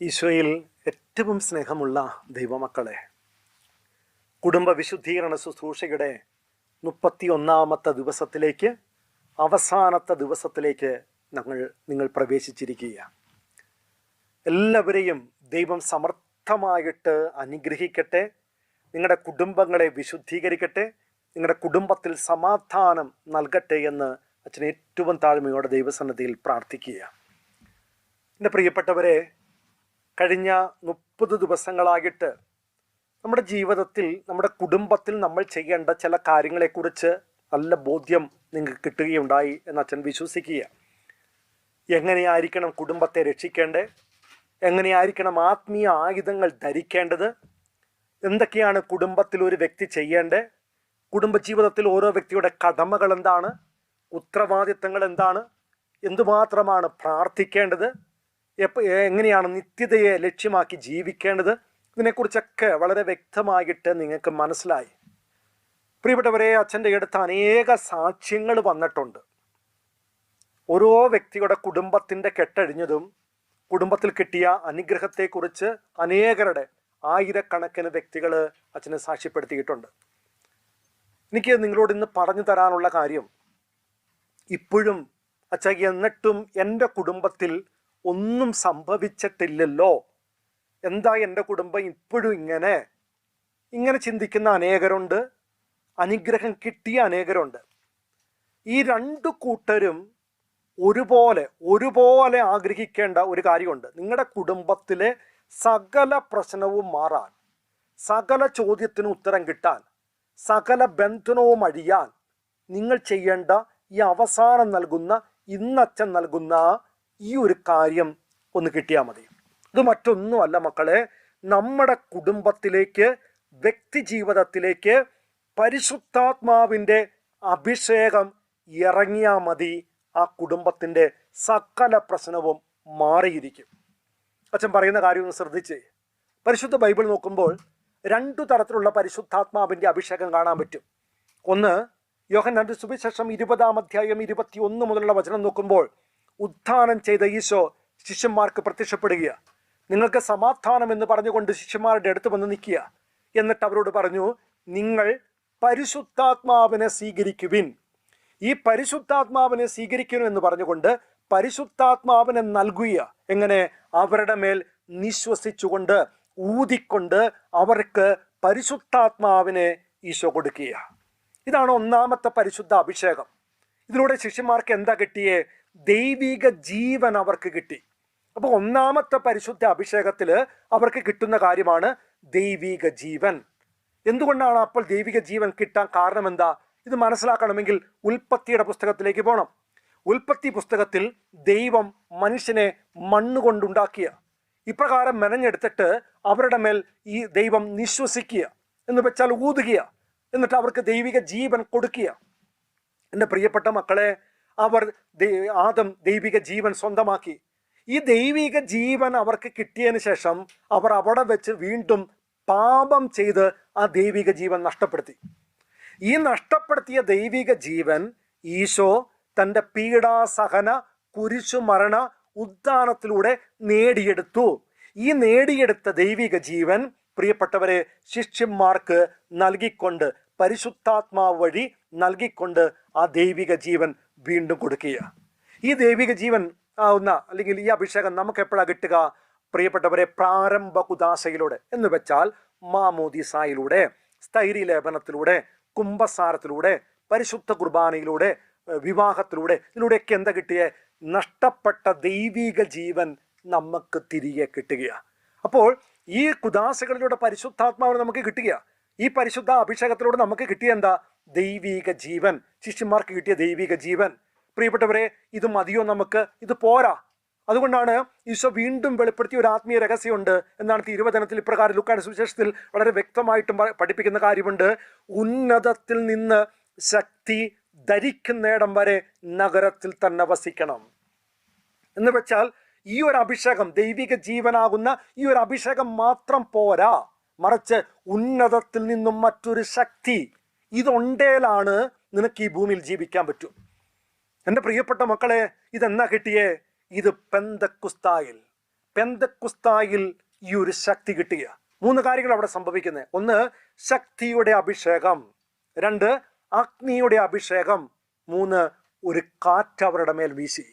ഈശോയിൽ ഏറ്റവും സ്നേഹമുള്ള ദൈവമക്കളെ കുടുംബ വിശുദ്ധീകരണ ശുശ്രൂഷയുടെ മുപ്പത്തി ഒന്നാമത്തെ ദിവസത്തിലേക്ക് അവസാനത്തെ ദിവസത്തിലേക്ക് ഞങ്ങൾ നിങ്ങൾ പ്രവേശിച്ചിരിക്കുക എല്ലാവരെയും ദൈവം സമർത്ഥമായിട്ട് അനുഗ്രഹിക്കട്ടെ നിങ്ങളുടെ കുടുംബങ്ങളെ വിശുദ്ധീകരിക്കട്ടെ നിങ്ങളുടെ കുടുംബത്തിൽ സമാധാനം നൽകട്ടെ എന്ന് അച്ഛൻ ഏറ്റവും താഴ്മയോടെ ദൈവസന്നദ്ധിയിൽ പ്രാർത്ഥിക്കുക എന്റെ പ്രിയപ്പെട്ടവരെ കഴിഞ്ഞ മുപ്പത് ദിവസങ്ങളായിട്ട് നമ്മുടെ ജീവിതത്തിൽ നമ്മുടെ കുടുംബത്തിൽ നമ്മൾ ചെയ്യേണ്ട ചില കാര്യങ്ങളെക്കുറിച്ച് നല്ല ബോധ്യം നിങ്ങൾക്ക് കിട്ടുകയുണ്ടായി എന്ന് അച്ഛൻ വിശ്വസിക്കുക എങ്ങനെയായിരിക്കണം കുടുംബത്തെ രക്ഷിക്കേണ്ടേ എങ്ങനെയായിരിക്കണം ആത്മീയ ആയുധങ്ങൾ ധരിക്കേണ്ടത്? എന്തൊക്കെയാണ് കുടുംബത്തിൽ ഒരു വ്യക്തി ചെയ്യേണ്ടത്? കുടുംബജീവിതത്തിൽ ഓരോ വ്യക്തിയുടെ കടമകൾ എന്താണ് ഉത്തരവാദിത്തങ്ങൾ എന്താണ്? എന്തുമാത്രമാണ് പ്രാർത്ഥിക്കേണ്ടത്? എപ്പോൾ എങ്ങനെയാണ് നിത്യതയെ ലക്ഷ്യമാക്കി ജീവിക്കേണ്ടത്? ഇതിനെക്കുറിച്ചൊക്കെ വളരെ വ്യക്തമായിട്ട് നിങ്ങൾക്ക് മനസ്സിലായി. പ്രിയപ്പെട്ടവരെ അച്ഛന്റെ അടുത്ത് അനേക സാക്ഷ്യങ്ങൾ വന്നിട്ടുണ്ട്. ഓരോ വ്യക്തിയുടെ കുടുംബത്തിന്റെ കെട്ടഴിഞ്ഞതും കുടുംബത്തിൽ കിട്ടിയ അനുഗ്രഹത്തെക്കുറിച്ച് അനേകരുടെ ആയിരക്കണക്കിന് വ്യക്തികൾ അച്ഛനെ സാക്ഷ്യപ്പെടുത്തിയിട്ടുണ്ട്. എനിക്ക് നിങ്ങളോട് ഇന്ന് പറഞ്ഞു തരാനുള്ള കാര്യം ഇപ്പോഴും അച്ഛ എന്നിട്ടും എന്റെ കുടുംബത്തിൽ ഒന്നും സംഭവിച്ചിട്ടില്ലല്ലോ. എന്താ എന്റെ കുടുംബം ഇപ്പോഴും ഇങ്ങനെ? ഇങ്ങനെ ചിന്തിക്കുന്ന അനേകരുണ്ട്. അനുഗ്രഹം കിട്ടിയ അനേകരുണ്ട്. ഈ രണ്ട് കൂട്ടരും ഒരുപോലെ ഒരുപോലെ ആഗ്രഹിക്കേണ്ട ഒരു കാര്യമുണ്ട്. നിങ്ങളുടെ കുടുംബത്തിലെ സകല പ്രശ്നവും മാറാൻ സകല ചോദ്യത്തിനും ഉത്തരം കിട്ടാൻ സകല ബന്ധനവും അഴിയാൻ നിങ്ങൾ ചെയ്യേണ്ട ഈ അവസാനം നൽകുന്ന ഇന്നച്ഛൻ നൽകുന്ന ഈ ഒരു കാര്യം ഒന്ന് കിട്ടിയാൽ മതി. ഇത് മറ്റൊന്നുമല്ല മക്കളെ നമ്മുടെ കുടുംബത്തിലേക്ക് വ്യക്തി ജീവിതത്തിലേക്ക് പരിശുദ്ധാത്മാവിന്റെ അഭിഷേകം ഇറങ്ങിയാൽ മതി. ആ കുടുംബത്തിന്റെ സകല പ്രശ്നവും മാറിയിരിക്കും. അച്ഛൻ പറയുന്ന കാര്യം ഒന്ന് ശ്രദ്ധിച്ച്. പരിശുദ്ധ ബൈബിൾ നോക്കുമ്പോൾ രണ്ടു തരത്തിലുള്ള പരിശുദ്ധാത്മാവിന്റെ അഭിഷേകം കാണാൻ പറ്റും. ഒന്ന് യോഹന്നാന്റെ സുവിശേഷം ഇരുപതാം അധ്യായം ഇരുപത്തി ഒന്ന് മുതലുള്ള വചനം നോക്കുമ്പോൾ ഉദ്ധാനം ചെയ്ത ഈശോ ശിഷ്യന്മാർക്ക് പ്രത്യക്ഷപ്പെടുക നിങ്ങൾക്ക് സമാധാനം എന്ന് പറഞ്ഞുകൊണ്ട് ശിഷ്യന്മാരുടെ അടുത്ത് വന്ന് നിൽക്കുക. എന്നിട്ട് അവരോട് പറഞ്ഞു നിങ്ങൾ പരിശുദ്ധാത്മാവിനെ സ്വീകരിക്കുവിൻ. ഈ പരിശുദ്ധാത്മാവിനെ സ്വീകരിക്കുന്നു എന്ന് പറഞ്ഞുകൊണ്ട് പരിശുദ്ധാത്മാവിനെ നൽകുക എങ്ങനെ? അവരുടെ മേൽ നിശ്വസിച്ചുകൊണ്ട് ഊതിക്കൊണ്ട് അവർക്ക് പരിശുദ്ധാത്മാവിനെ ഈശോ കൊടുക്കുക ഇതാണ് ഒന്നാമത്തെ പരിശുദ്ധ അഭിഷേകം. ഇതിലൂടെ ശിഷ്യന്മാർക്ക് എന്താ കിട്ടിയേ? ദൈവിക ജീവൻ അവർക്ക് കിട്ടി. അപ്പോൾ ഒന്നാമത്തെ പരിശുദ്ധ അഭിഷേകത്തിൽ അവർക്ക് കിട്ടുന്ന കാര്യമാണ് ദൈവിക ജീവൻ. എന്തുകൊണ്ടാണ് അപ്പോൾ ദൈവിക ജീവൻ കിട്ടാൻ കാരണം എന്താ ഇത് മനസ്സിലാക്കണമെങ്കിൽ ഉൽപ്പത്തിയുടെ പുസ്തകത്തിലേക്ക് പോകണം ഉൽപ്പത്തി പുസ്തകത്തിൽ ദൈവം മനുഷ്യനെ മണ്ണുകൊണ്ടുണ്ടാക്കിയ ഇപ്രകാരം മെനഞ്ഞെടുത്തിട്ട് അവരുടെ മേൽ ഈ ദൈവം നിശ്വസിക്കുക എന്ന് വെച്ചാൽ ഊതുക എന്നിട്ട് അവർക്ക് ദൈവിക ജീവൻ കൊടുക്കുക. എന്റെ പ്രിയപ്പെട്ട മക്കളെ അവർ ആദം ദൈവിക ജീവൻ സ്വന്തമാക്കി. ഈ ദൈവിക ജീവൻ അവർക്ക് കിട്ടിയതിന് ശേഷം അവർ അവിടെ വെച്ച് വീണ്ടും പാപം ചെയ്ത് ആ ദൈവിക ജീവൻ നഷ്ടപ്പെടുത്തി. ഈ നഷ്ടപ്പെടുത്തിയ ദൈവിക ജീവൻ ഈശോ തന്റെ പീഡാസഹന കുരിശുമരണ ഉദ്ധാനത്തിലൂടെ നേടിയെടുത്തു. ഈ നേടിയെടുത്ത ദൈവിക ജീവൻ പ്രിയപ്പെട്ടവരെ ശിഷ്യന്മാർക്ക് നൽകിക്കൊണ്ട് പരിശുദ്ധാത്മാവ് വഴി നൽകിക്കൊണ്ട് ആ ദൈവിക ജീവൻ വീണ്ടും കൊടുക്കുക ഈ ദൈവിക ജീവൻ ആവുന്ന അല്ലെങ്കിൽ ഈ അഭിഷേകം നമുക്ക് എപ്പോഴാണ് കിട്ടുക? പ്രിയപ്പെട്ടവരെ പ്രാരംഭ കുദാശയിലൂടെ. എന്ന് വെച്ചാൽ മാമോദിസായിലൂടെ സ്ഥൈര്യ ലേപനത്തിലൂടെ കുംഭസാരത്തിലൂടെ പരിശുദ്ധ കുർബാനയിലൂടെ വിവാഹത്തിലൂടെ. ഇതിലൂടെയൊക്കെ എന്താ കിട്ടിയ? നഷ്ടപ്പെട്ട ദൈവിക ജീവൻ നമുക്ക് തിരികെ കിട്ടുകയാണ് അപ്പോൾ ഈ കുദാശകളിലൂടെ പരിശുദ്ധാത്മാവ് നമുക്ക് കിട്ടുക ഈ പരിശുദ്ധ അഭിഷേകത്തിലൂടെ നമുക്ക് കിട്ടിയ എന്താ? ദൈവിക ജീവൻ. ശിഷ്യന്മാർക്ക് കിട്ടിയ ദൈവിക ജീവൻ. പ്രിയപ്പെട്ടവരെ ഇത് മതിയോ നമുക്ക്? ഇത് പോരാ. അതുകൊണ്ടാണ് ഈശോ വീണ്ടും വെളിപ്പെടുത്തിയ ഒരു ആത്മീയ രഹസ്യമുണ്ട്. എന്നാണ് തിരുവചനത്തിൽ ഇപ്രകാരം ലുക്കാട് സുവിശേഷത്തിൽ വളരെ വ്യക്തമായിട്ടും പഠിപ്പിക്കുന്ന കാര്യമുണ്ട്. ഉന്നതത്തിൽ നിന്ന് ശക്തി ധരിക്കുന്നിടം വരെ നഗരത്തിൽ തന്നെ വസിക്കണം. എന്ന് വെച്ചാൽ ഈ ഒരു അഭിഷേകം ദൈവിക ജീവനാകുന്ന ഈ ഒരു അഭിഷേകം മാത്രം പോരാ. മറിച്ച് ഉന്നതത്തിൽ നിന്നും മറ്റൊരു ശക്തി ഇതുണ്ടേലാണ് നിനക്ക് ഈ ഭൂമിയിൽ ജീവിക്കാൻ പറ്റൂ. എന്റെ പ്രിയപ്പെട്ട മക്കളെ ഇതെന്നാ കിട്ടിയേ? ഇത് പെന്തക്കുസ്തായിൽ. പെന്തക്കുസ്തായിൽ ഈ ഒരു ശക്തി കിട്ടിയ. മൂന്ന് കാര്യങ്ങൾ അവിടെ സംഭവിക്കുന്നത് ഒന്ന് ശക്തിയുടെ അഭിഷേകം. രണ്ട് അഗ്നിയുടെ അഭിഷേകം മൂന്ന് ഒരു കാറ്റ് അവരുടെ മേൽ വീശി.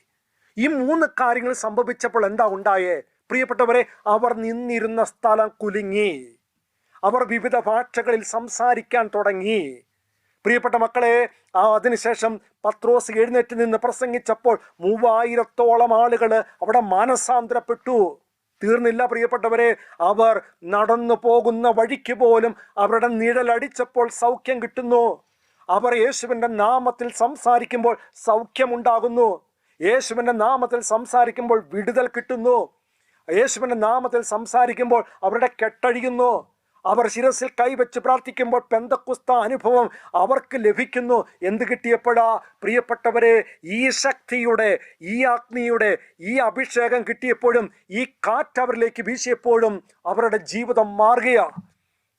ഈ മൂന്ന് കാര്യങ്ങൾ സംഭവിച്ചപ്പോൾ എന്താ ഉണ്ടായേ? പ്രിയപ്പെട്ടവരെ അവർ നിന്നിരുന്ന സ്ഥലം കുലുങ്ങി. അവർ വിവിധ ഭാഷകളിൽ സംസാരിക്കാൻ തുടങ്ങി. പ്രിയപ്പെട്ട മക്കളെ ആ അതിനുശേഷം പത്രോസ് എഴുന്നേറ്റ് നിന്ന് പ്രസംഗിച്ചപ്പോൾ മൂവായിരത്തോളം ആളുകൾ അവിടെ മാനസാന്തരപ്പെട്ടു. തീർന്നില്ല പ്രിയപ്പെട്ടവരെ. അവർ നടന്നു പോകുന്ന വഴിക്ക് പോലും അവരുടെ നിഴലടിച്ചപ്പോൾ സൗഖ്യം കിട്ടുന്നു. അവർ യേശുവിന്റെ നാമത്തിൽ സംസാരിക്കുമ്പോൾ സൗഖ്യമുണ്ടാകുന്നു. യേശുവിന്റെ നാമത്തിൽ സംസാരിക്കുമ്പോൾ വിടുതൽ കിട്ടുന്നു. യേശുവിന്റെ നാമത്തിൽ സംസാരിക്കുമ്പോൾ അവരുടെ കെട്ടഴിയുന്നു. അവർ ശിരസിൽ കൈവച്ച് പ്രാർത്ഥിക്കുമ്പോൾ പെന്തക്കുസ്ത അനുഭവം അവർക്ക് ലഭിക്കുന്നു. എന്ത് കിട്ടിയപ്പോഴാ? പ്രിയപ്പെട്ടവരെ ഈ ശക്തിയുടെ ഈ അഗ്നിയുടെ ഈ അഭിഷേകം കിട്ടിയപ്പോഴും ഈ കാറ്റ് അവരിലേക്ക് വീശിയപ്പോഴും അവരുടെ ജീവിതം മാറുകയാണ്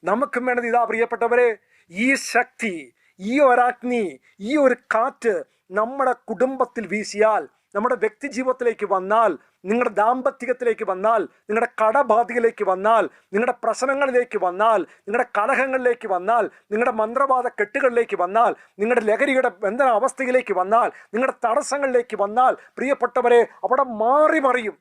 നമുക്കും വേണ്ടത് ഇതാ പ്രിയപ്പെട്ടവരെ ഈ ശക്തി ഈ ഒരാഗ്നി ഈ ഒരു കാറ്റ് നമ്മുടെ കുടുംബത്തിൽ വീശിയാൽ നമ്മുടെ വ്യക്തി ജീവിതത്തിലേക്ക് വന്നാൽ നിങ്ങളുടെ ദാമ്പത്യത്തിലേക്ക് വന്നാൽ നിങ്ങളുടെ കടബാധയിലേക്ക് വന്നാൽ നിങ്ങളുടെ പ്രശ്നങ്ങളിലേക്ക് വന്നാൽ നിങ്ങളുടെ കലഹങ്ങളിലേക്ക് വന്നാൽ നിങ്ങളുടെ മന്ത്രവാദ കെട്ടുകളിലേക്ക് വന്നാൽ നിങ്ങളുടെ ലഹരിയുടെ ബന്ധന അവസ്ഥയിലേക്ക് വന്നാൽ നിങ്ങളുടെ തടസ്സങ്ങളിലേക്ക് വന്നാൽ പ്രിയപ്പെട്ടവരെ അവിടെ മാറി മറിയും.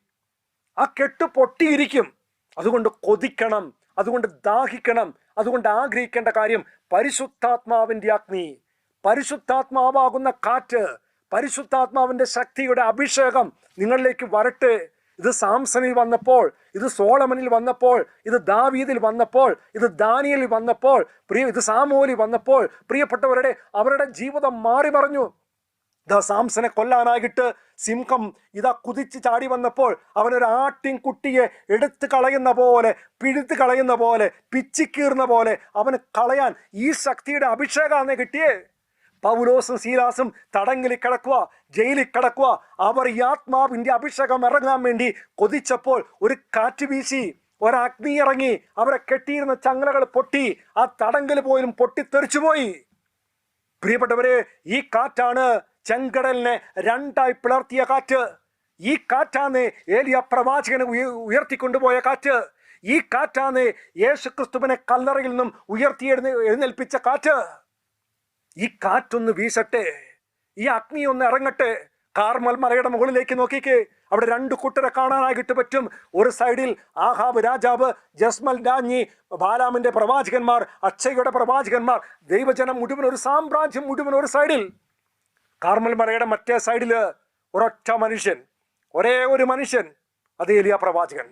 ആ കെട്ട് പൊട്ടിയിരിക്കും. അതുകൊണ്ട് കൊതിക്കണം. അതുകൊണ്ട് ദാഹിക്കണം. അതുകൊണ്ട് ആഗ്രഹിക്കേണ്ട കാര്യം പരിശുദ്ധാത്മാവിന്റെ അഗ്നി പരിശുദ്ധാത്മാവാകുന്ന കാറ്റ് പരിശുദ്ധാത്മാവിന്റെ ശക്തിയുടെ അഭിഷേകം നിങ്ങളിലേക്ക് വരട്ടെ. ഇത് സാംസണിൽ വന്നപ്പോൾ ഇത് സോളമനിൽ വന്നപ്പോൾ ഇത് ദാവീദിൽ വന്നപ്പോൾ ഇത് ദാനിയലിൽ വന്നപ്പോൾ പ്രിയ ഇത് സാമൂലിൽ വന്നപ്പോൾ പ്രിയപ്പെട്ടവരുടെ അവരുടെ ജീവിതം മാറി പറഞ്ഞു ദ സാംസനെ കൊല്ലാനായിട്ട് സിംഹം ഇതാ കുതിച്ച് ചാടി വന്നപ്പോൾ അവനൊരു ആട്ടിൻ കുട്ടിയെ എടുത്തു കളയുന്ന പോലെ പിഴുത്ത് കളയുന്ന പോലെ പിച്ചിക്കീറുന്ന പോലെ അവന് കളയാൻ ഈ ശക്തിയുടെ അഭിഷേകമാണ് കിട്ടിയേ. പൗലോസും സീലാസും തടങ്കിലി കിടക്കുക ജയിലിൽ കിടക്കുക അവർ ഈ ആത്മാവിന്റെ അഭിഷേകം ഇറങ്ങാൻ വേണ്ടി കൊതിച്ചപ്പോൾ ഒരു കാറ്റ് വീശി ഒരഗ്നി ഇറങ്ങി അവരെ കെട്ടിയിരുന്ന ചങ്ങലകൾ പൊട്ടി ആ തടങ്കൽ പോലും പൊട്ടിത്തെറിച്ചുപോയി. പ്രിയപ്പെട്ടവരെ ഈ കാറ്റാണ് ചെങ്കടലിനെ രണ്ടായി പിളർത്തിയ കാറ്റ് ഈ കാറ്റാണ് ഏലിയ പ്രവാചകനെ ഉയ- ഉയർത്തിക്കൊണ്ടുപോയ കാറ്റ് ഈ കാറ്റാണ് യേശു ക്രിസ്തുവിനെ കല്ലറയിൽ നിന്നും ഉയർത്തി എഴുന്നേൽപ്പിച്ച കാറ്റ്. ഈ കാറ്റൊന്ന് വീശട്ടെ ഈ അഗ്നി ഒന്ന് ഇറങ്ങട്ടെ കാർമൽ മലയുടെ മുകളിലേക്ക് നോക്കിക്കേ അവിടെ രണ്ട് കുട്ടരെ കാണാനായിട്ട് പറ്റും. ഒരു സൈഡിൽ ആഹാബ് രാജാവ് ജസ്മൽ രാജ്ഞി ബാലാമിന്റെ പ്രവാചകന്മാർ അച്ഛയുടെ പ്രവാചകന്മാർ ദൈവജനം മുഴുവൻ ഒരു സാമ്രാജ്യം മുഴുവൻ ഒരു സൈഡിൽ. കാർമൽ മലയുടെ മറ്റേ സൈഡിൽ ഒരൊറ്റ മനുഷ്യൻ ഒരേ ഒരു മനുഷ്യൻ അത് എലിയ പ്രവാചകൻ.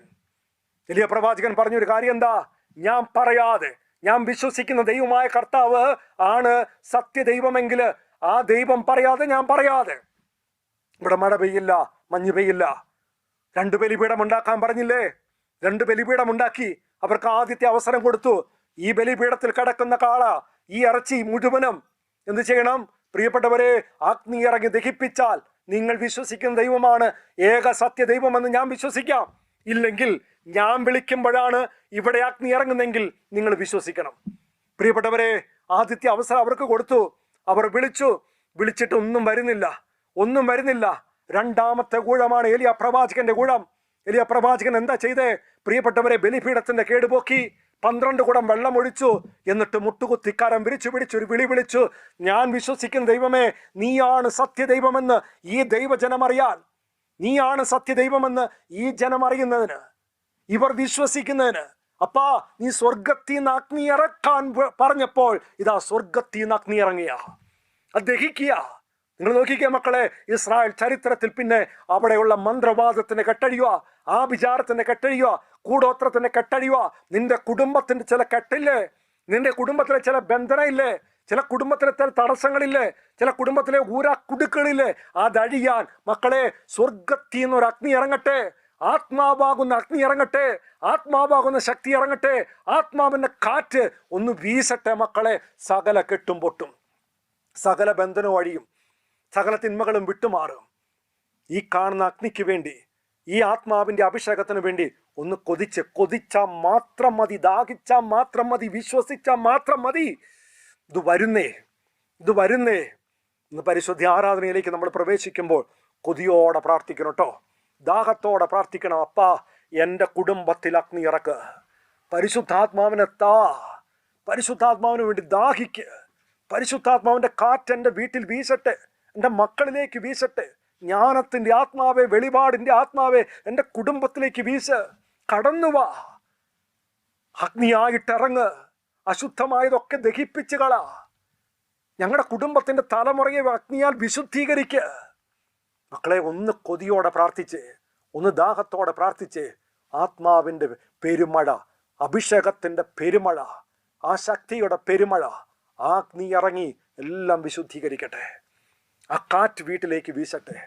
എലിയ പ്രവാചകൻ പറഞ്ഞൊരു കാര്യം എന്താ? ഞാൻ പറയാതെ ഞാൻ വിശ്വസിക്കുന്ന ദൈവമായ കർത്താവ് ആണ് സത്യദൈവമെങ്കിൽ ആ ദൈവം പറയാതെ ഞാൻ പറയാതെ. ഇവിടെ മഴ പെയ്യില്ല മഞ്ഞ് പെയ്യില്ല. രണ്ട് ബലിപീഠം ഉണ്ടാക്കാൻ പറഞ്ഞില്ലേ? രണ്ട് ബലിപീഠം ഉണ്ടാക്കി അവർക്ക് ആദ്യത്തെ അവസരം കൊടുത്തു. ഈ ബലിപീഠത്തിൽ കിടക്കുന്ന കാള ഈ ഇറച്ചി മുഴുവനും എന്ത് ചെയ്യണം? പ്രിയപ്പെട്ടവരെ അഗ്നി ഇറങ്ങി ദഹിപ്പിച്ചാൽ നിങ്ങൾ വിശ്വസിക്കുന്ന ദൈവമാണ്. ഏക സത്യ ദൈവമെന്ന് ഞാൻ വിശ്വസിക്കാം. ഇല്ലെങ്കിൽ ഞാൻ വിളിക്കുമ്പോഴാണ് ഇവിടെ അഗ്നി ഇറങ്ങുന്നെങ്കിൽ നിങ്ങൾ വിശ്വസിക്കണം. പ്രിയപ്പെട്ടവരെ ആദ്യത്തെ അവസരം അവർക്ക് കൊടുത്തു. അവർ വിളിച്ചു. വിളിച്ചിട്ട് ഒന്നും വരുന്നില്ല. ഒന്നും വരുന്നില്ല. രണ്ടാമത്തെ കൂഴമാണ് എലിയ പ്രവാചകന്റെ കൂഴം. എലിയ പ്രവാചകൻ എന്താ ചെയ്തേ? പ്രിയപ്പെട്ടവരെ ബലിപീഠത്തിന്റെ കേടുപോക്കി. പന്ത്രണ്ട് കുടം വെള്ളമൊഴിച്ചു എന്നിട്ട് മുട്ടുകുത്തിക്കാരം വിരിച്ചു പിടിച്ചൊരു വിളി വിളിച്ചു ഞാൻ വിശ്വസിക്കുന്ന ദൈവമേ നീയാണ് സത്യദൈവമെന്ന് ഈ ദൈവജനം അറിയാൻ. നീയാണ് സത്യദൈവമെന്ന് ഈ ജനം അറിയുന്നതിന്. ഇവർ വിശ്വസിക്കുന്നതിന്. അപ്പാ നീ സ്വർഗത്തിൽ നിന്ന് അഗ്നി ഇറക്കാൻ പറഞ്ഞപ്പോൾ ഇതാ സ്വർഗത്തിൽ നിന്ന് അഗ്നി ഇറങ്ങിയ. അത് ദഹിക്കുക നിങ്ങൾ നോക്കിക്കുക മക്കളെ ഇസ്രായേൽ ചരിത്രത്തിൽ പിന്നെ അവിടെയുള്ള മന്ത്രവാദത്തിന് കെട്ടഴിയുക ആ വിചാരത്തിന് കെട്ടഴിയുക കൂടോത്രത്തിന് കെട്ടഴിയുക നിന്റെ കുടുംബത്തിന്റെ ചില കെട്ടില്ലേ? നിന്റെ കുടുംബത്തിലെ ചില ബന്ധനയില്ലേ? ചില കുടുംബത്തിലെ ചില തടസ്സങ്ങളില്ലേ? ചില കുടുംബത്തിലെ ഊരാ കുടുക്കളില്ലേ അതഴിയാൻ മക്കളെ സ്വർഗത്തിൽ നിന്നൊരു അഗ്നി ഇറങ്ങട്ടെ. ആത്മാവാകുന്ന അഗ്നി ഇറങ്ങട്ടെ. ആത്മാവാകുന്ന ശക്തി ഇറങ്ങട്ടെ. ആത്മാവിന്റെ കാറ്റ് ഒന്ന് വീശട്ടെ മക്കളെ. സകല കെട്ടും പൊട്ടും. സകല ബന്ധനവും അഴിയും. സകല തിന്മകളും വിട്ടുമാറും. ഈ കാണുന്ന അഗ്നിക്ക് വേണ്ടി ഈ ആത്മാവിന്റെ അഭിഷേകത്തിന് വേണ്ടി ഒന്ന് കൊതിച്ച് കൊതിച്ചാൽ മാത്രം മതി ദാഹിച്ചാൽ മാത്രം മതി വിശ്വസിച്ചാൽ മാത്രം മതി. ഇത് വരുന്നേ ഇത് വരുന്നേ. ഇന്ന് പരിശുദ്ധ ആരാധനയിലേക്ക് നമ്മൾ പ്രവേശിക്കുമ്പോൾ കൊതിയോടെ പ്രാർത്ഥിക്കണം കേട്ടോ ദാഹത്തോടെ പ്രാർത്ഥിക്കണം അപ്പാ എന്റെ കുടുംബത്തിൽ അഗ്നി ഇറക്ക്. പരിശുദ്ധാത്മാവിനെ താ. പരിശുദ്ധാത്മാവിന് വേണ്ടി ദാഹിക്ക്. പരിശുദ്ധാത്മാവിന്റെ കാറ്റ് എന്റെ വീട്ടിൽ വീശട്ടെ എന്റെ മക്കളിലേക്ക് വീശട്ടെ. ജ്ഞാനത്തിന്റെ ആത്മാവേ വെളിപാടിന്റെ ആത്മാവേ എന്റെ കുടുംബത്തിലേക്ക് വീശ് കടന്നുവാ അഗ്നിയായിട്ടിറങ്ങ് അശുദ്ധമായതൊക്കെ ദഹിപ്പിച്ച് കള. ഞങ്ങളുടെ കുടുംബത്തിന്റെ തലമുറയെ അഗ്നിയാൽ വിശുദ്ധീകരിക്ക്. മക്കളെ ഒന്ന് കൊതിയോടെ പ്രാർത്ഥിച്ച് ഒന്ന് ദാഹത്തോടെ പ്രാർത്ഥിച്ച് ആത്മാവിന്റെ പെരുമഴ അഭിഷേകത്തിന്റെ പെരുമഴ ആ ശക്തിയുടെ പെരുമഴ ആഗ്നി ഇറങ്ങി എല്ലാം വിശുദ്ധീകരിക്കട്ടെ. ആ കാറ്റ് വീട്ടിലേക്ക് വീശട്ടെ.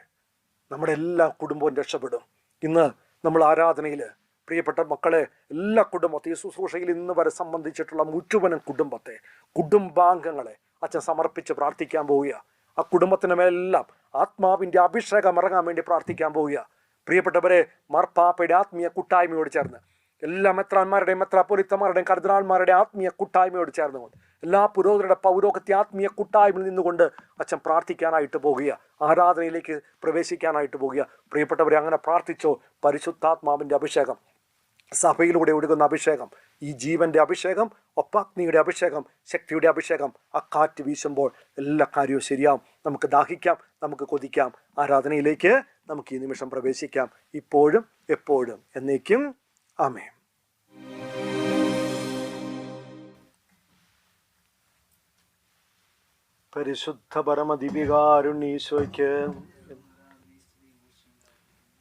നമ്മുടെ എല്ലാ കുടുംബവും രക്ഷപ്പെടും. ഇന്ന് നമ്മൾ ആരാധനയിൽ പ്രിയപ്പെട്ട മക്കളെ എല്ലാ കുടുംബത്തെ ഈ ശുശ്രൂഷയിൽ ഇന്ന് വരെ സംബന്ധിച്ചിട്ടുള്ള മുഴുവനും കുടുംബത്തെ കുടുംബാംഗങ്ങളെ അച്ഛൻ സമർപ്പിച്ച് പ്രാർത്ഥിക്കാൻ പോവുക ആ കുടുംബത്തിന് മേലെല്ലാം ആത്മാവിന്റെ അഭിഷേകം ഇറങ്ങാൻ വേണ്ടി പ്രാർത്ഥിക്കാൻ പോവുക പ്രിയപ്പെട്ടവരെ മാർപ്പാപ്പയുടെ ആത്മീയ കൂട്ടായ്മയോട് ചേർന്ന് എല്ലാ മെത്രാന്മാരുടെയും മെത്രാപ്പൊലിത്തമാരുടെയും കർദിനാൾമാരുടെയും ആത്മീയ കൂട്ടായ്മയോട് ചേർന്നുകൊണ്ട് എല്ലാ പുരോഹിതരുടെ പൗരോഗത്തെ ആത്മീയ കൂട്ടായ്മയിൽ നിന്നുകൊണ്ട് അച്ഛൻ പ്രാർത്ഥിക്കാനായിട്ട് പോകുക ആരാധനയിലേക്ക് പ്രവേശിക്കാനായിട്ട് പോകുക. പ്രിയപ്പെട്ടവരെ അങ്ങനെ പ്രാർത്ഥിച്ചോ? പരിശുദ്ധാത്മാവിന്റെ അഭിഷേകം സഭയിലൂടെ ഒഴുകുന്ന അഭിഷേകം ഈ ജീവന്റെ അഭിഷേകം ഒപ്പാഗ്നിയുടെ അഭിഷേകം ശക്തിയുടെ അഭിഷേകം ആ കാറ്റ് വീശുമ്പോൾ എല്ലാ കാര്യവും ശരിയാവും. നമുക്ക് ദാഹിക്കാം നമുക്ക് കൊതിക്കാം ആരാധനയിലേക്ക് നമുക്ക് ഈ നിമിഷം പ്രവേശിക്കാം. ഇപ്പോഴും എപ്പോഴും എന്നേക്കും ആമേ പരിശുദ്ധ പരമദിവികാരുണ്യീശോയ്ക്ക്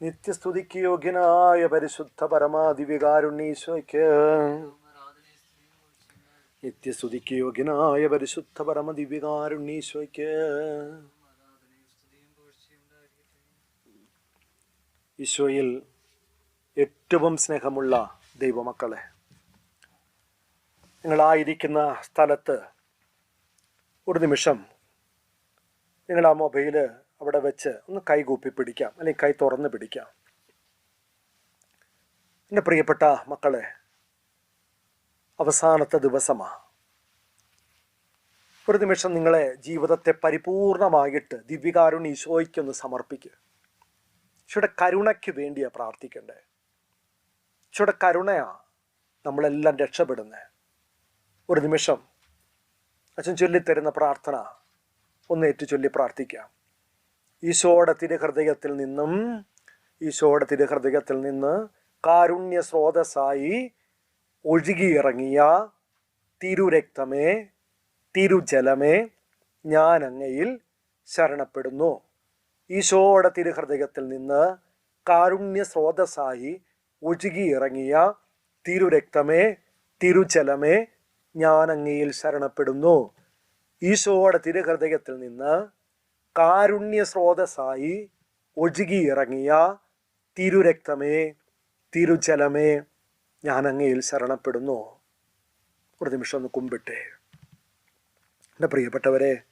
നിത്യസ്തുതിക്ക് യോഗ്യനായ പരിശുദ്ധ പരമാദിവികാരുണ്യീശോയ്ക്ക് നിത്യസ്തുതിക്ക് യോഗ്യനായ പരിശുദ്ധ പരമദിവികാരുണ്യീശോയ്ക്ക് ഈശോയിൽ ഏറ്റവും സ്നേഹമുള്ള ദൈവമക്കളെ നിങ്ങളായിരിക്കുന്ന സ്ഥലത്ത് ഒരു നിമിഷം നിങ്ങൾ ആ മൊബൈൽ അവിടെ വെച്ച് ഒന്ന് കൈ കൂപ്പി പിടിക്കാം അല്ലെങ്കിൽ കൈ തുറന്ന് പിടിക്കാം. എന്റെ പ്രിയപ്പെട്ട മക്കളെ അവസാനത്തെ ദിവസമാണ് ഒരു നിമിഷം നിങ്ങളെ ജീവിതത്തെ പരിപൂർണമായിട്ട് ദിവ്യകാരുണ്യ ഈശോയ്ക്കൊന്ന് സമർപ്പിക്കുക ഈശോയുടെ കരുണയ്ക്ക് വേണ്ടിയാണ് പ്രാർത്ഥിക്കണ്ടേ. ഈശോയുടെ കരുണയാണ് നമ്മളെല്ലാം രക്ഷപ്പെടുന്നത് ഒരു നിമിഷം അച്ഛൻ ചൊല്ലിത്തരുന്ന പ്രാർത്ഥന ഒന്ന് ഏറ്റു ചൊല്ലി പ്രാർത്ഥിക്കാം. ഈശോയുടെ തിരുഹൃദയത്തിൽ നിന്നും ഈശോയുടെ തിരുഹൃദയത്തിൽ നിന്ന് കാരുണ്യ സ്രോതസ്സായി ഒഴുകിയിറങ്ങിയ തിരുരക്തമേ തിരുജലമേ ഞാൻ അങ്ങയിൽ ശരണപ്പെടുന്നു. ഈശോയുടെ തിരുഹൃദയത്തിൽ നിന്ന് കാരുണ്യ സ്രോതസ്സായി ഒഴുകിയിറങ്ങിയ തിരുരക്തമേ തിരുചലമേ ഞാൻ അങ്ങയിൽ ശരണപ്പെടുന്നു. ഈശോയുടെ തിരുഹൃദയത്തിൽ നിന്ന് കാരുണ്യ സ്രോതസ്സായി ഒഴുകിയിറങ്ങിയ തിരുരക്തമേ തിരുചലമേ ഞാൻ അങ്ങയിൽ ശരണപ്പെടുന്നു. ഒരു നിമിഷം ഒന്ന് കുമ്പിട്ടെ. എന്റെ പ്രിയപ്പെട്ടവരെ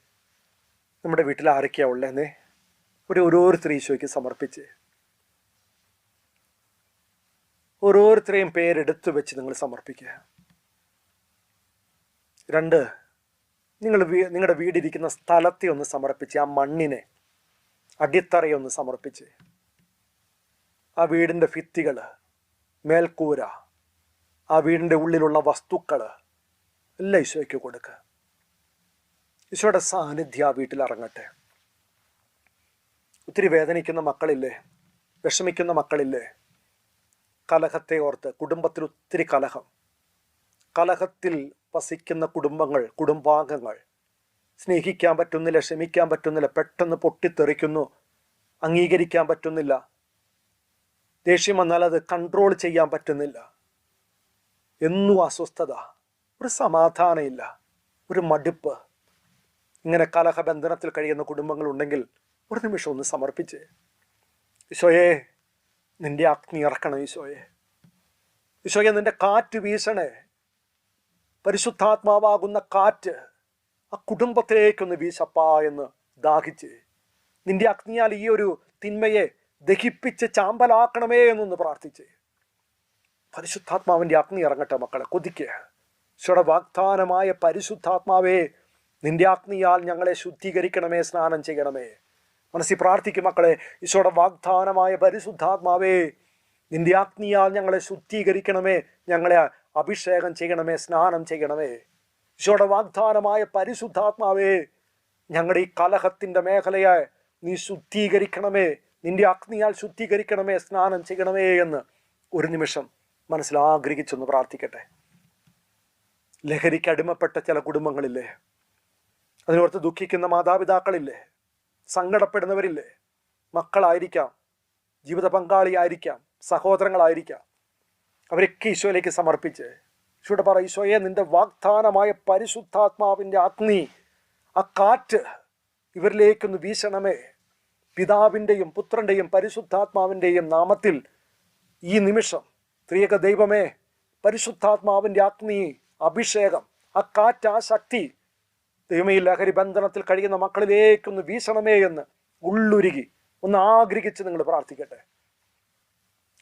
നമ്മുടെ വീട്ടിൽ ആരൊക്കെയാ ഉള്ളതെന്നേ? ഒരു ഓരോരുത്തർ ഈശോയ്ക്ക് സമർപ്പിച്ച്. ഓരോരുത്തരെയും പേരെടുത്ത് വെച്ച് നിങ്ങൾ സമർപ്പിക്കുക. രണ്ട് നിങ്ങൾ നിങ്ങളുടെ വീടിരിക്കുന്ന സ്ഥലത്തെ ഒന്ന് സമർപ്പിച്ച് ആ മണ്ണിനെ അടിത്തറയെ ഒന്ന് സമർപ്പിച്ച്. ആ വീടിന്റെ ഭിത്തികൾ മേൽക്കൂര ആ വീടിന്റെ ഉള്ളിലുള്ള വസ്തുക്കൾ എല്ലാം ഈശോയ്ക്ക് കൊടുക്കുക ഈശോയുടെ സാന്നിധ്യം ആ വീട്ടിൽ ഇറങ്ങട്ടെ ഒത്തിരി വേദനിക്കുന്ന മക്കളില്ലേ? വിഷമിക്കുന്ന മക്കളില്ലേ? കലഹത്തെ ഓർത്ത് കുടുംബത്തിൽ ഒത്തിരി കലഹം. കലഹത്തിൽ വസിക്കുന്ന കുടുംബങ്ങൾ കുടുംബാംഗങ്ങൾ സ്നേഹിക്കാൻ പറ്റുന്നില്ല ക്ഷമിക്കാൻ പറ്റുന്നില്ല പെട്ടെന്ന് പൊട്ടിത്തെറിക്കുന്നു അംഗീകരിക്കാൻ പറ്റുന്നില്ല. ദേഷ്യം വന്നാൽ അത് കൺട്രോൾ ചെയ്യാൻ പറ്റുന്നില്ല. എന്നും അസ്വസ്ഥത ഒരു സമാധാനമില്ല ഒരു മടുപ്പ്. ഇങ്ങനെ കലഹബന്ധനത്തിൽ കഴിയുന്ന കുടുംബങ്ങളുണ്ടെങ്കിൽ ഒരു നിമിഷം ഒന്ന് സമർപ്പിച്ച്. ഈശോയെ നിന്റെ അഗ്നി ഇറക്കണം ഈശോയെ. ഈശോയെ നിന്റെ കാറ്റ് വീശണേ. പരിശുദ്ധാത്മാവാകുന്ന കാറ്റ് ആ കുടുംബത്തിലേക്കൊന്ന് വീശപ്പാ എന്ന് ദാഹിച്ച് നിന്റെ അഗ്നിയാൽ ഈ ഒരു തിന്മയെ ദഹിപ്പിച്ച് ചാമ്പലാക്കണമേ എന്നൊന്ന് പ്രാർത്ഥിച്ച് പരിശുദ്ധാത്മാവിന്റെ അഗ്നി ഇറങ്ങട്ടെ മക്കളെ കൊതിക്ക്. ഈശോയുടെ വാഗ്ദാനമായ പരിശുദ്ധാത്മാവേ നിന്റെ അഗ്നിയാൽ ഞങ്ങളെ ശുദ്ധീകരിക്കണമേ സ്നാനം ചെയ്യണമേ. മനസ്സിൽ പ്രാർത്ഥിക്കും മക്കളെ ഈശോയുടെ വാഗ്ദാനമായ പരിശുദ്ധാത്മാവേ നിന്റെ അഗ്നിയാൽ ഞങ്ങളെ ശുദ്ധീകരിക്കണമേ ഞങ്ങളെ അഭിഷേകം ചെയ്യണമേ സ്നാനം ചെയ്യണമേ. ഈശോയുടെ വാഗ്ദാനമായ പരിശുദ്ധാത്മാവേ ഞങ്ങളുടെ ഈ കലഹത്തിന്റെ മേഖലയെ നീ ശുദ്ധീകരിക്കണമേ നിന്റെ അഗ്നിയാൽ ശുദ്ധീകരിക്കണമേ സ്നാനം ചെയ്യണമേ എന്ന് ഒരു നിമിഷം മനസ്സിൽ ആഗ്രഹിച്ചൊന്ന് പ്രാർത്ഥിക്കട്ടെ. ലഹരിക്ക് അടിമപ്പെട്ട ചില കുടുംബങ്ങളില്ലേ അതിനോർത്ത് ദുഃഖിക്കുന്ന മാതാപിതാക്കളില്ലേ സങ്കടപ്പെടുന്നവരില്ലേ? മക്കളായിരിക്കാം ജീവിത പങ്കാളിയായിരിക്കാം സഹോദരങ്ങളായിരിക്കാം. അവരൊക്കെ ഈശോയിലേക്ക് സമർപ്പിച്ച് ഈശോയുടെ പറ ഈശോയെ നിന്റെ വാഗ്ദാനമായ പരിശുദ്ധാത്മാവിന്റെ അഗ്നി ആ കാറ്റ് ഇവരിലേക്കൊന്ന് വീശണമേ. പിതാവിന്റെയും പുത്രന്റെയും പരിശുദ്ധാത്മാവിന്റെയും നാമത്തിൽ ഈ നിമിഷം ത്രിയക ദൈവമേ പരിശുദ്ധാത്മാവിന്റെ അഗ്നി അഭിഷേകം ആ കാറ്റ് ആ ശക്തി ദൈവമേ ലഹരി ബന്ധനത്തിൽ കഴിയുന്ന മക്കളിലേക്കൊന്ന് വീശണമേ എന്ന് ഉള്ളുരുകി ഒന്ന് ആഗ്രഹിച്ച് നിങ്ങൾ പ്രാർത്ഥിക്കട്ടെ.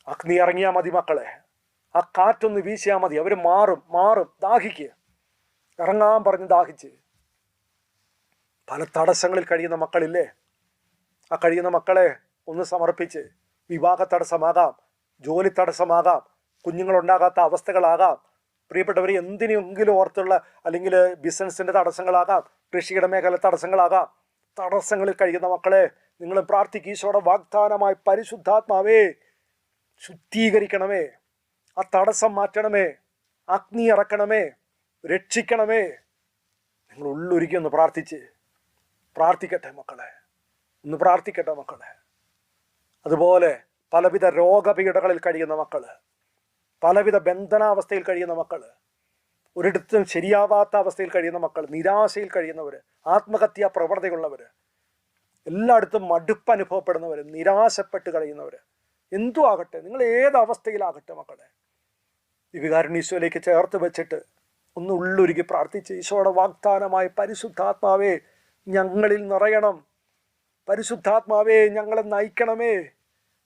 അഗ്നി ഇറങ്ങിയാൽ മതി മക്കളെ. ആ കാറ്റൊന്ന് വീശിയാൽ മതി. അവർ മാറും മാറും. ദാഹിക്ക്. ഇറങ്ങാൻ പറഞ്ഞ് ദാഹിച്ച്. പല തടസ്സങ്ങളിൽ കഴിയുന്ന മക്കളില്ലേ? ആ കഴിയുന്ന മക്കളെ ഒന്ന് സമർപ്പിച്ച് വിവാഹ തടസ്സമാകാം ജോലി തടസ്സമാകാം കുഞ്ഞുങ്ങളുണ്ടാകാത്ത അവസ്ഥകളാകാം പ്രിയപ്പെട്ടവർ എന്തിനെങ്കിലും ഓർത്തുള്ള അല്ലെങ്കിൽ ബിസിനസ്സിന്റെ തടസ്സങ്ങളാകാം കൃഷിയുടെ മേഖല തടസ്സങ്ങളാകാം. തടസ്സങ്ങളിൽ കഴിയുന്ന മക്കളെ നിങ്ങൾ പ്രാർത്ഥിക്കുക ഈശോയുടെ വാഗ്ദാനമായി പരിശുദ്ധാത്മാവേ ശുദ്ധീകരിക്കണമേ ആ തടസ്സം മാറ്റണമേ അഗ്നി ഇറക്കണമേ രക്ഷിക്കണമേ. നിങ്ങൾ ഉള്ളൊരുക്കി ഒന്ന് പ്രാർത്ഥിച്ച് പ്രാർത്ഥിക്കട്ടെ മക്കളെ ഒന്ന് പ്രാർത്ഥിക്കട്ടെ മക്കളെ. അതുപോലെ പലവിധ രോഗപീഠകളിൽ കഴിയുന്ന മക്കൾ പലവിധ ബന്ധനാവസ്ഥയിൽ കഴിയുന്ന മക്കൾ ഒരിടത്തും ശരിയാവാത്ത അവസ്ഥയിൽ കഴിയുന്ന മക്കൾ നിരാശയിൽ കഴിയുന്നവർ ആത്മഹത്യാ പ്രവണതയുള്ളവർ എല്ലായിടത്തും മടുപ്പ് അനുഭവപ്പെടുന്നവർ നിരാശപ്പെട്ട് കഴിയുന്നവർ എന്തു ആകട്ടെ നിങ്ങൾ ഏത് അവസ്ഥയിലാകട്ടെ മക്കളെ ഈശോയിലേക്ക് ചേർത്ത് വെച്ചിട്ട് ഒന്ന് ഉള്ളൊരുക്കി പ്രാർത്ഥിച്ച് ഈശോയുടെ വാഗ്ദാനമായ പരിശുദ്ധാത്മാവേ ഞങ്ങളിൽ നിറയണം. പരിശുദ്ധാത്മാവേ ഞങ്ങളെ നയിക്കണമേ.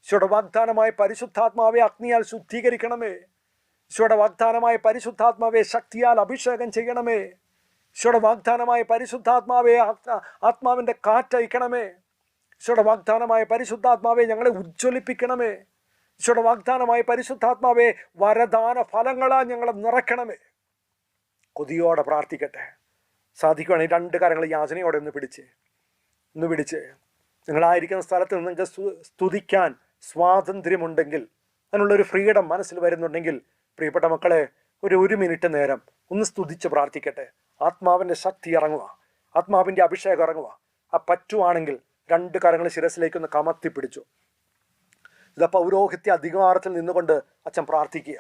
ഈശോയുടെ വാഗ്ദാനമായ പരിശുദ്ധാത്മാവെ അഗ്നിയാൽ ശുദ്ധീകരിക്കണമേ. ഈശോയുടെ വാഗ്ദാനമായ പരിശുദ്ധാത്മാവെ ശക്തിയാൽ അഭിഷേകം ചെയ്യണമേ. ഈശോയുടെ വാഗ്ദാനമായ പരിശുദ്ധാത്മാവെ ആത്മ- ആത്മാവിന്റെ കാറ്റയക്കണമേ ഈശോയുടെ വാഗ്ദാനമായ പരിശുദ്ധാത്മാവെ ഞങ്ങളെ ഉജ്ജ്വലിപ്പിക്കണമേ. ഈശോയുടെ വാഗ്ദാനമായ പരിശുദ്ധാത്മാവെ വരദാന ഫലങ്ങളാ ഞങ്ങളെ നിറയ്ക്കണമേ. കൊതിയോടെ പ്രാർത്ഥിക്കട്ടെ. സാധിക്കുകയാണെങ്കിൽ രണ്ട് കാര്യങ്ങൾ യാചനയോടെ ഒന്ന് പിടിച്ച് ഒന്ന് പിടിച്ച്. നിങ്ങളായിരിക്കുന്ന സ്ഥലത്ത് നിങ്ങൾക്ക് സ്തു- സ്തുതിക്കാൻ സ്വാതന്ത്ര്യമുണ്ടെങ്കിൽ അതിനുള്ളൊരു ഫ്രീഡം മനസ്സിൽ വരുന്നുണ്ടെങ്കിൽ പ്രിയപ്പെട്ട മക്കളെ ഒരു ഒരു മിനിറ്റ് നേരം ഒന്ന് സ്തുതിച്ച് പ്രാർത്ഥിക്കട്ടെ. ആത്മാവിന്റെ ശക്തി ഇറങ്ങുക. ആത്മാവിന്റെ അഭിഷേകം ഇറങ്ങുക. ആ പറ്റുവാണെങ്കിൽ രണ്ട് കരങ്ങൾ ശിരസിലേക്ക് ഒന്ന് കമത്തി പിടിച്ചു. ഇത് പൗരോഹിത്യ അധികാരത്തിൽ നിന്നുകൊണ്ട് അച്ഛൻ പ്രാർത്ഥിക്കുക.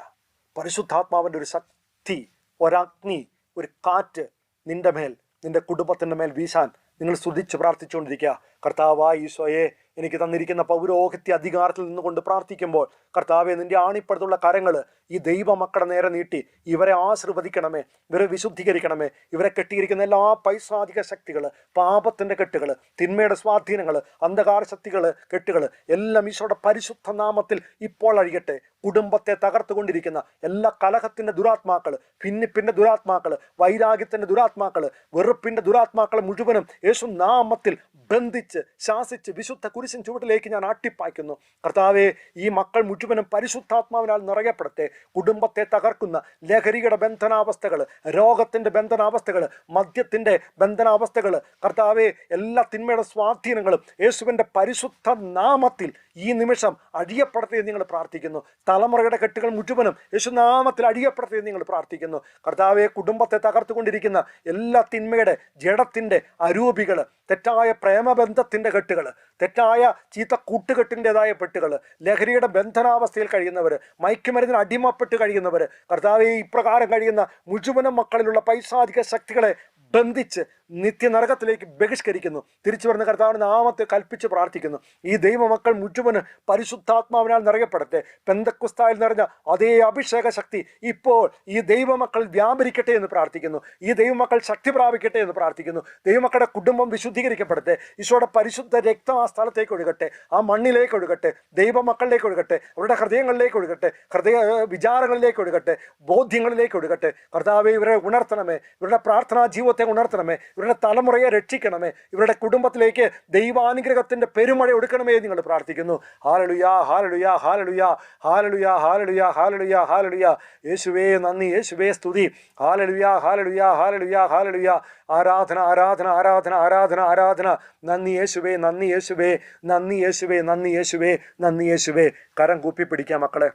പരിശുദ്ധാത്മാവിന്റെ ഒരു ശക്തി ഒരഗ്നി ഒരു കാറ്റ് നിന്റെ മേൽ നിന്റെ കുടുംബത്തിന്റെ മേൽ വീശാൻ നിങ്ങൾ സ്തുതിച്ച് പ്രാർത്ഥിച്ചുകൊണ്ടിരിക്കുക. കർത്താവായി ഈശോയെ എനിക്ക് തന്നിരിക്കുന്ന പൗരോഹിത്യ അധികാരത്തിൽ നിന്നുകൊണ്ട് പ്രാർത്ഥിക്കുമ്പോൾ കർത്താവെ നിന്റെ ആണിപ്പടുത്തുള്ള കരങ്ങൾ ഈ ദൈവ ദൈവമക്കളുടെ നേരെ നീട്ടി ഇവരെ ആശീർവദിക്കണമേ ഇവരെ വിശുദ്ധീകരിക്കണമേ ഇവരെ കെട്ടിയിരിക്കുന്ന എല്ലാ പൈസാധിക ശക്തികൾ പാപത്തിന്റെ കെട്ടുകൾ തിന്മയുടെ സ്വാധീനങ്ങൾ അന്ധകാര ശക്തികൾ കെട്ടുകൾ എല്ലാം ഈശോയുടെ പരിശുദ്ധ നാമത്തിൽ ഇപ്പോൾ അഴിയട്ടെ. കുടുംബത്തെ തകർത്തുകൊണ്ടിരിക്കുന്ന എല്ലാ കലഹത്തിന്റെ ദുരാത്മാക്കൾ ഭിന്നിപ്പിന്റെ ദുരാത്മാക്കൾ വൈരാഗ്യത്തിന്റെ ദുരാത്മാക്കൾ വെറുപ്പിന്റെ ദുരാത്മാക്കൾ മുഴുവനും യേശു നാമത്തിൽ ബന്ധിച്ച് ശാസിച്ച് വിശുദ്ധ കുരിശൻ ചുവട്ടിലേക്ക് ഞാൻ ആട്ടിപ്പായ്ക്കുന്നു. കർത്താവെ ഈ മക്കൾ മുഴുവനും പരിശുദ്ധാത്മാവിനാൽ നിറയപ്പെടട്ടെ. കുടുംബത്തെ തകർക്കുന്ന ലഹരിയുടെ ബന്ധനാവസ്ഥകൾ രോഗത്തിന്റെ ബന്ധനാവസ്ഥകൾ മദ്യത്തിന്റെ ബന്ധനാവസ്ഥകൾ കർത്താവെ എല്ലാ തിന്മയുടെ സ്വാധീനങ്ങളും യേശുവിന്റെ പരിശുദ്ധ നാമത്തിൽ ഈ നിമിഷം അടിയപ്പെടട്ടെ നിങ്ങൾ പ്രാർത്ഥിക്കുന്നു. തലമുറയുടെ കെട്ടുകൾ മുഴുവനും യേശുനാമത്തിൽ അടിയപ്പെടട്ടെ നിങ്ങൾ പ്രാർത്ഥിക്കുന്നു. കർത്താവെ കുടുംബത്തെ തകർത്തുകൊണ്ടിരിക്കുന്ന എല്ലാ തിന്മയുടെ ജഡത്തിന്റെ അരൂപികൾ തെറ്റായ പ്രേമബന്ധത്തിന്റെ കെട്ടുകൾ തെറ്റായ ചീത്ത കൂട്ടുകെട്ടിന്റെതായ പെട്ടുകൾ ലഹരിയുടെ ബന്ധനാവസ്ഥയിൽ കഴിയുന്നവർ മയക്കുമരുന്നിന് അടിമപ്പെട്ട് കഴിയുന്നവർ കർത്താവെ ഇപ്രകാരം കഴിയുന്ന മുഴുവനും മക്കളിലുള്ള പൈസാധിക ശക്തികളെ ബന്ധിച്ച് നിത്യനരകത്തിലേക്ക് ബഹിഷ്കരിക്കുന്നു. തിരിച്ചു വരുന്ന കർത്താവിന് നാമത്തെ കൽപ്പിച്ച് പ്രാർത്ഥിക്കുന്നു. ഈ ദൈവമക്കൾ മുഴുവൻ പരിശുദ്ധാത്മാവിനാൽ നിറയപ്പെടട്ടെ. പെന്തക്കുസ്തായിൽ നിറഞ്ഞ അതേ അഭിഷേക ശക്തി ഇപ്പോൾ ഈ ദൈവമക്കൾ വ്യാപരിക്കട്ടെ എന്ന് പ്രാർത്ഥിക്കുന്നു. ഈ ദൈവമക്കൾ ശക്തി പ്രാപിക്കട്ടെ എന്ന് പ്രാർത്ഥിക്കുന്നു. ദൈവമക്കളുടെ കുടുംബം വിശുദ്ധീകരിക്കപ്പെടട്ടെ. ഈശോയുടെ പരിശുദ്ധ രക്തം ആ സ്ഥലത്തേക്ക് ഒഴുകട്ടെ. ആ മണ്ണിലേക്ക് ഒഴുകട്ടെ. ദൈവമക്കളിലേക്ക് ഒഴുകട്ടെ. അവരുടെ ഹൃദയങ്ങളിലേക്ക് ഒഴുകട്ടെ. ഹൃദയ വിചാരങ്ങളിലേക്ക് ഒഴുകട്ടെ. ബോധ്യങ്ങളിലേക്ക് ഒഴുകട്ടെ. കർത്താവെ ഇവരെ ഉണർത്തണമേ. ഇവരുടെ പ്രാർത്ഥനാ ജീവിതത്തെ ഉണർത്തണമേ. ഇവരുടെ തലമുറയെ രക്ഷിക്കണമേ. ഇവരുടെ കുടുംബത്തിലേക്ക് ദൈവാനുഗ്രഹത്തിന്റെ പെരുമഴ ഒടുക്കണമേ എന്ന് നിങ്ങൾ പ്രാർത്ഥിക്കുന്നു. Hallelujah hallelujah hallelujah hallelujah hallelujah hallelujah hallelujah. യേശുവേ നന്ദി യേശുവേ സ്തുതി. Hallelujah hallelujah hallelujah hallelujah. ആരാധന ആരാധന ആരാധന ആരാധന ആരാധന. നന്ദി യേശുവേ നന്ദി യേശുവേ. നന്ദി യേശുവേ നന്ദി യേശുവേ. നന്ദി യേശുവേ. കരം കൂപ്പി പിടിക്കാം മക്കളെ.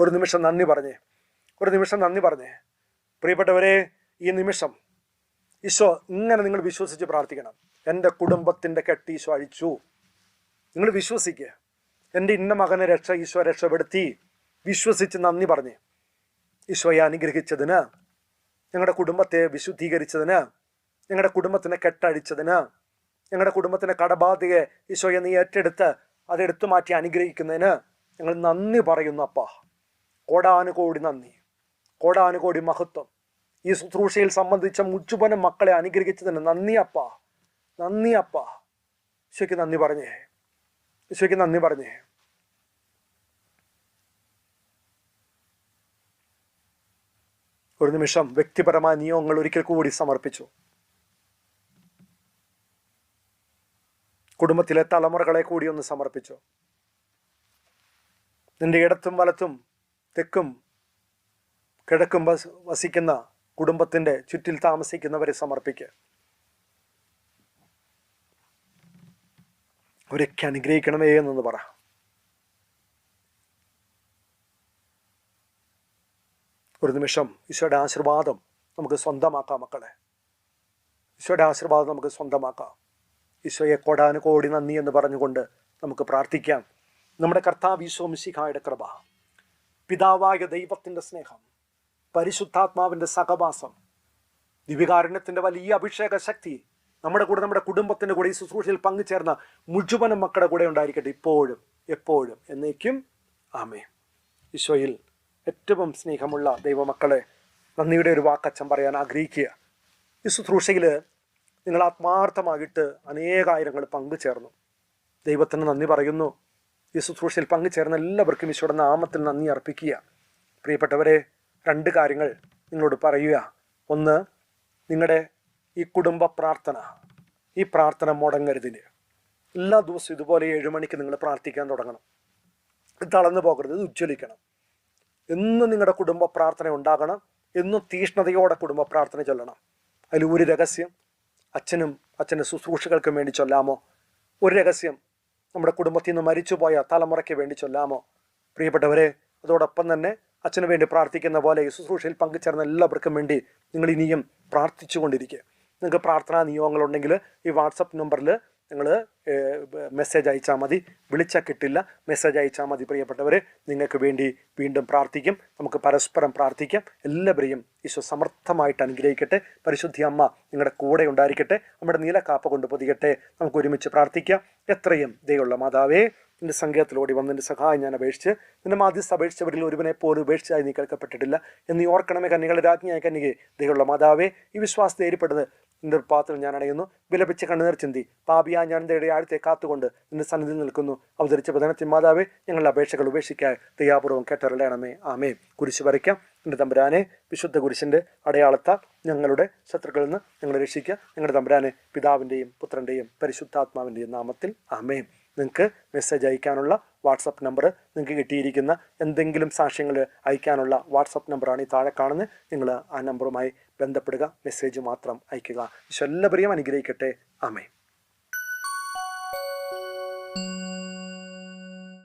ഒരു നിമിഷം നന്ദി പറഞ്ഞേ. ഒരു നിമിഷം നന്ദി പറഞ്ഞേ. പ്രിയപ്പെട്ടവരെ ഈ നിമിഷം ഈശോ ഇങ്ങനെ നിങ്ങൾ വിശ്വസിച്ച് പ്രാർത്ഥിക്കണം. എന്റെ കുടുംബത്തിന്റെ കെട്ട് ഈശോ അഴിച്ചു. നിങ്ങൾ വിശ്വസിക്കുക എന്റെ ഇന്ന മകനെ രക്ഷ ഈശോ രക്ഷപ്പെടുത്തി. വിശ്വസിച്ച് നന്ദി പറഞ്ഞ്. ഈശോയെ അനുഗ്രഹിച്ചതിന് ഞങ്ങളുടെ കുടുംബത്തെ വിശുദ്ധീകരിച്ചതിന് ഞങ്ങളുടെ കുടുംബത്തിനെ കെട്ടഴിച്ചതിന് ഞങ്ങളുടെ കുടുംബത്തിന്റെ കടബാധയെ ഈശോയെ നീ ഏറ്റെടുത്ത് അതെടുത്തു മാറ്റി അനുഗ്രഹിക്കുന്നതിന് ഞങ്ങൾ നന്ദി പറയുന്നു അപ്പാ. കോടാനുകോടി നന്ദി. കോടാനുകോടി മഹത്വം. ഈ ശുശ്രൂഷയിൽ സംബന്ധിച്ച മുച്ചുപന മക്കളെ അനുഗ്രഹിച്ചതിന് നന്ദി അപ്പ. നന്ദി അപ്പ. ഈശോയ്ക്ക് നന്ദി പറഞ്ഞേ. ഈശോയ്ക്ക് നന്ദി പറഞ്ഞേ. ഒരു നിമിഷം വ്യക്തിപരമായ നിയമങ്ങൾ ഒരിക്കൽ കൂടി സമർപ്പിച്ചു. കുടുംബത്തിലെ തലമുറകളെ കൂടി ഒന്ന് സമർപ്പിച്ചു. നിന്റെ ഇടത്തും വലത്തും തെക്കും കിഴക്കും വസിക്കുന്ന കുടുംബത്തിന്റെ ചുറ്റിൽ താമസിക്കുന്നവരെ സമർപ്പിക്കുക. അവരൊക്കെ അനുഗ്രഹിക്കണമേ എന്നൊന്ന് പറ. ഒരു നിമിഷം ഈശോയുടെ ആശീർവാദം നമുക്ക് സ്വന്തമാക്കാം മക്കളെ. ഈശോയുടെ ആശീർവാദം നമുക്ക് സ്വന്തമാക്കാം. ഈശോയെ കോടാനുകോടി നന്ദി എന്ന് പറഞ്ഞുകൊണ്ട് നമുക്ക് പ്രാർത്ഥിക്കാം. നമ്മുടെ കർത്താവ് ഈശോ മിശിഖായുടെ കൃപ. പിതാവായ ദൈവത്തിന്റെ സ്നേഹം പരിശുദ്ധാത്മാവിന്റെ സഹവാസം ദിവികാരുണ്യത്തിന്റെ വലിയ അഭിഷേക ശക്തി നമ്മുടെ കൂടെ നമ്മുടെ കുടുംബത്തിന്റെ കൂടെ ഈ ശുശ്രൂഷയിൽ പങ്കുചേർന്ന മുഴുവനും മക്കളുടെ കൂടെ ഉണ്ടായിരിക്കട്ടെ ഇപ്പോഴും എപ്പോഴും എന്നേക്കും ആമേ ഈശോയിൽ ഏറ്റവും സ്നേഹമുള്ള ദൈവമക്കളെ നന്ദിയുടെ ഒരു വാക്കച്ചം പറയാൻ ആഗ്രഹിക്കുക. ഈ ശുശ്രൂഷയിൽ നിങ്ങൾ ആത്മാർത്ഥമായിട്ട് അനേകായിരങ്ങൾ പങ്കുചേർന്നു. ദൈവത്തിന് നന്ദി പറയുന്നു. ഈ ശുശ്രൂഷയിൽ പങ്കുചേർന്ന എല്ലാവർക്കും ഈശോയുടെ നാമത്തിൽ നന്ദി അർപ്പിക്കുക. പ്രിയപ്പെട്ടവരെ രണ്ട് കാര്യങ്ങൾ നിങ്ങളോട് പറയുക. ഒന്ന് നിങ്ങളുടെ ഈ കുടുംബ പ്രാർത്ഥന ഈ പ്രാർത്ഥന മുടങ്ങരുതിന്. എല്ലാ ദിവസവും ഇതുപോലെ ഏഴ് മണിക്ക് നിങ്ങൾ പ്രാർത്ഥിക്കാൻ തുടങ്ങണം. തളർന്നു പോകരുത് ഇത് ഉജ്ജ്വലിക്കണം. എന്നും നിങ്ങളുടെ കുടുംബ പ്രാർത്ഥന ഉണ്ടാകണം. എന്നും തീഷ്ണതയോടെ കുടുംബ പ്രാർത്ഥന ചൊല്ലണം. അതിൽ ഒരു രഹസ്യം അച്ഛനും അച്ഛന്റെ ശുശ്രൂഷകൾക്കും വേണ്ടി ചൊല്ലാമോ? ഒരു രഹസ്യം നമ്മുടെ കുടുംബത്തിൽ നിന്ന് മരിച്ചുപോയ തലമുറയ്ക്ക് വേണ്ടി ചൊല്ലാമോ? പ്രിയപ്പെട്ടവരെ അതോടൊപ്പം തന്നെ അച്ഛന് വേണ്ടി പ്രാർത്ഥിക്കുന്ന പോലെ ഈ ശുശ്രൂഷയിൽ പങ്കുചേർന്ന എല്ലാവർക്കും വേണ്ടി നിങ്ങൾ ഇനിയും പ്രാർത്ഥിച്ചുകൊണ്ടിരിക്കുക. നിങ്ങൾക്ക് പ്രാർത്ഥനാ നിയോഗങ്ങളുണ്ടെങ്കിൽ ഈ വാട്സപ്പ് നമ്പറിൽ നിങ്ങൾ മെസ്സേജ് അയച്ചാൽ മതി. വിളിച്ചാൽ കിട്ടില്ല. മെസ്സേജ് അയച്ചാൽ മതി. പ്രിയപ്പെട്ടവർ നിങ്ങൾക്ക് വേണ്ടി വീണ്ടും പ്രാർത്ഥിക്കും. നമുക്ക് പരസ്പരം പ്രാർത്ഥിക്കാം. എല്ലാവരെയും ഈശോ സമർത്ഥമായിട്ട് അനുഗ്രഹിക്കട്ടെ. പരിശുദ്ധി അമ്മ നിങ്ങളുടെ കൂടെ ഉണ്ടായിരിക്കട്ടെ. നമ്മുടെ നീലക്കാപ്പ കൊണ്ട് പൊതിയട്ടെ. നമുക്ക് ഒരുമിച്ച് പ്രാർത്ഥിക്കാം. എത്രയും ദയുള്ള മാതാവേ നിന്റെ സങ്കേതത്തിലോടി വന്ന് നിന്റെ സഹായം ഞാൻ അപേക്ഷിച്ച് നിന്റെ മാധ്യസ്ഥ അപേക്ഷിച്ചവരിൽ ഒരുവനെ പോലും ഉപേക്ഷിച്ചായി നീ കേൾക്കപ്പെട്ടിട്ടില്ല എന്ന് ഓർക്കണമേ കന്യകളുടെ രാജ്ഞിയായ കന്യകെ. ദൈവമുള്ള മാതാവേ ഈ വിശ്വാസത്തെ ഏരിപ്പെടുന്നത് നിന്റെ പാത്രം ഞാൻ അണയുന്നു വിലപിച്ച് കണ്ണുനീർ ചിന്തി. പാപിയാ ഞാൻ നിന്റെ ആഴത്തെ കാത്തുകൊണ്ട് നിന്റെ സന്നിധിയിൽ നിൽക്കുന്നു. അവതരിച്ച പ്രധാനത്തിൻ മാതാവേ ഞങ്ങളുടെ അപേക്ഷകൾ ഉപേക്ഷിക്കാൻ ദയാപൂർവം കേട്ടറിയണമേ. ആമേ കുരിശ് വരയ്ക്കാം. എന്റെ തമ്പുരാനെ വിശുദ്ധ കുരിശിന്റെ അടയാളത്താൽ ഞങ്ങളുടെ ശത്രുക്കളിൽ നിന്ന് ഞങ്ങളെ രക്ഷിക്കുക. ഞങ്ങളുടെ തമ്പുരാനെ പിതാവിന്റെയും പുത്രന്റെയും പരിശുദ്ധാത്മാവിന്റെയും നാമത്തിൽ. ആമേൻ. നിങ്ങൾക്ക് മെസ്സേജ് അയക്കാനുള്ള വാട്സപ്പ് നമ്പർ നിങ്ങൾക്ക് കിട്ടിയിരിക്കുന്ന എന്തെങ്കിലും സാക്ഷ്യങ്ങൾ അയക്കാനുള്ള വാട്സപ്പ് നമ്പറാണ് ഈ താഴെ കാണുന്നത്. നിങ്ങൾ ആ നമ്പറുമായി ബന്ധപ്പെടുക മെസ്സേജ് മാത്രം അയക്കുക. എല്ലാവരെയും അനുഗ്രഹിക്കട്ടെ. ആമേ